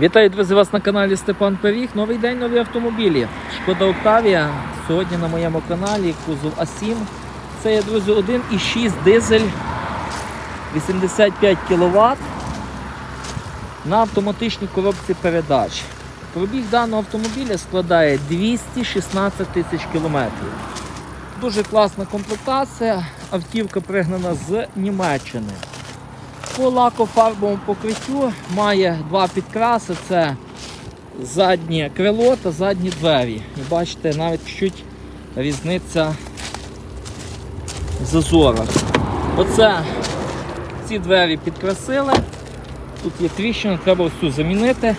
Вітаю, друзі, вас на каналі Степан Пиріг. Новий день, нові автомобілі. Шкода Октавія. Сьогодні на моєму каналі кузов А7. Це є, друзі, 1,6 дизель 85 кВт на автоматичній коробці передач. Пробіг даного автомобіля складає 216 тисяч кілометрів. Дуже класна комплектація. Автівка пригнана з Німеччини. По лакофарбовому покриттю має два підкраси: це заднє крило та задні двері. І бачите, навіть чуть різниця в зазорах. Оце ці двері підкрасили. Тут є тріщина, треба всю замінити.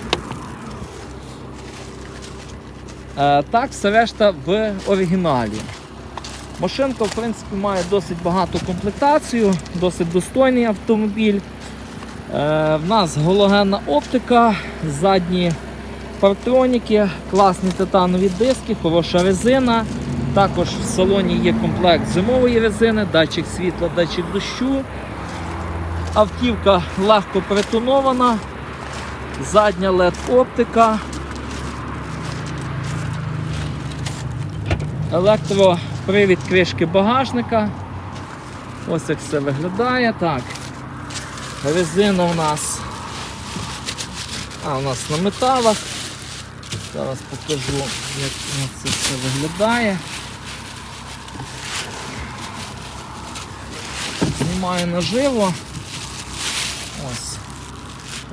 Е, Так, все решта в оригіналі. Машинка, в принципі, має досить багату комплектацію, досить достойний автомобіль. Е, в нас галогенна оптика, задні партроніки, класні титанові диски, хороша резина. Також в салоні є комплект зимової резини, датчик світла, датчик дощу. Автівка легко притонована, задня LED-оптика. Електропривід кришки багажника. Ось як все виглядає. Так. Резина у нас. А, у нас на металах. Зараз покажу, як це все виглядає. Знімаю наживо. Ось.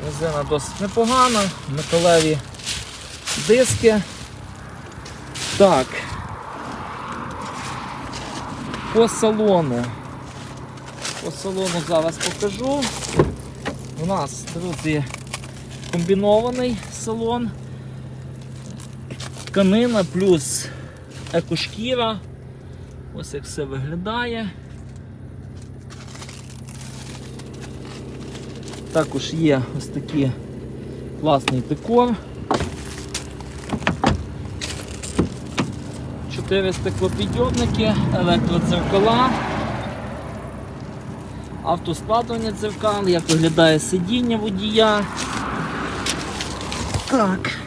Резина досить непогана, металеві диски. Так. По салону. По салону зараз покажу. У нас, друзі, комбінований салон. Тканина плюс екошкіра. Ось як все виглядає. Також є ось такий класний декор. Чотири стеклопідйомники, електродзеркала, автоскладування дзеркал, як виглядає сидіння водія. Так.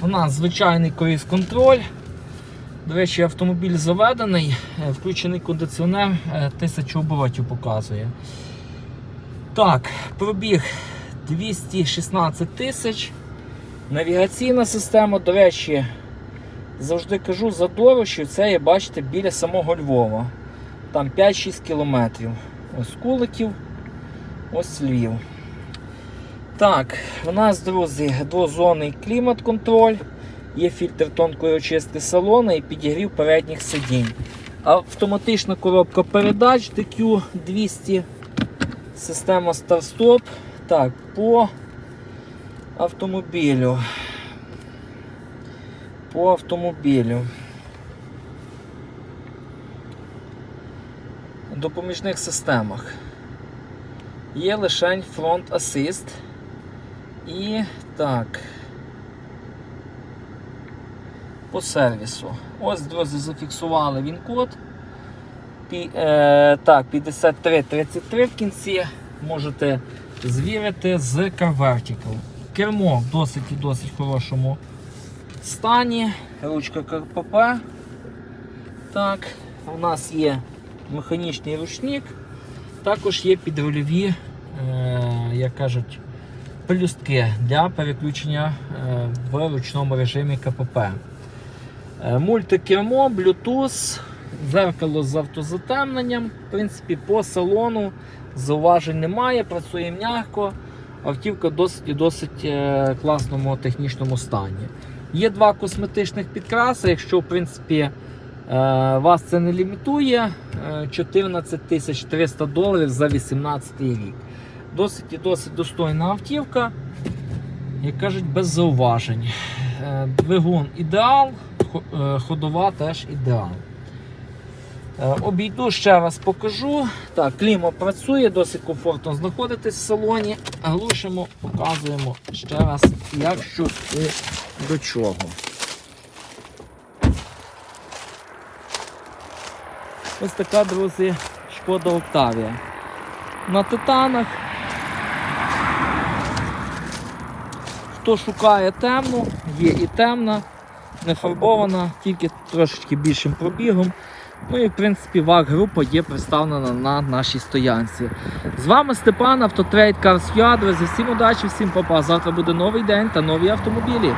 У нас звичайний круїз-контроль. До речі, автомобіль заведений, е, включений кондиціонер, е, 1000 оборотів показує. Так, пробіг 216 тисяч. Навігаційна система, до речі, завжди кажу за дорожчі, це є, бачите, біля самого Львова. Там 5-6 кілометрів. Ось Куликів, ось Львів. Так, у нас, друзі, двозонний клімат-контроль, є фільтр тонкої очистки салона і підігрів передніх сидінь. Автоматична коробка передач DQ 200, система старт-стоп. Так, по автомобілю. По автомобілю. Допоміжних системах. Є лише фронт асист. І так. По сервісу. Ось, друзі, зафіксували він код. Пі, е, так, 5333 в кінці. Можете звірити з Car Vertical. Кермо в досить і досить хорошому стані. Ручка КПП. Так, у нас є механічний ручник. Також є підрульові, е, як кажуть, пелюстки для переключення е, в ручному режимі КПП. Е, Мультикермо, Bluetooth, зеркало з автозатемненням. В принципі, по салону зауважень немає, працює м'яко. Автівка досить і досить е, класному технічному стані. Є два косметичних підкраси, якщо в принципі е, вас це не лімітує, е, 14 300 доларів за 18 рік. Досить і досить достойна автівка, як кажуть, без зауважень. Е, Двигун ідеал, е, ходова теж ідеал. Е, Обійду ще раз покажу. Так, кліма працює, досить комфортно знаходитись в салоні. Глушимо, показуємо ще раз, як що і до чого. Ось така, друзі, шкода Октавія. На титанах хто шукає темну, є і темна, не фарбована, тільки трошечки більшим пробігом. Ну і в принципі ваг група є представлена на нашій стоянці. З вами Степан, Автотрейд Yard. Друзі, Всім удачі, всім папа. Завтра буде новий день та нові автомобілі.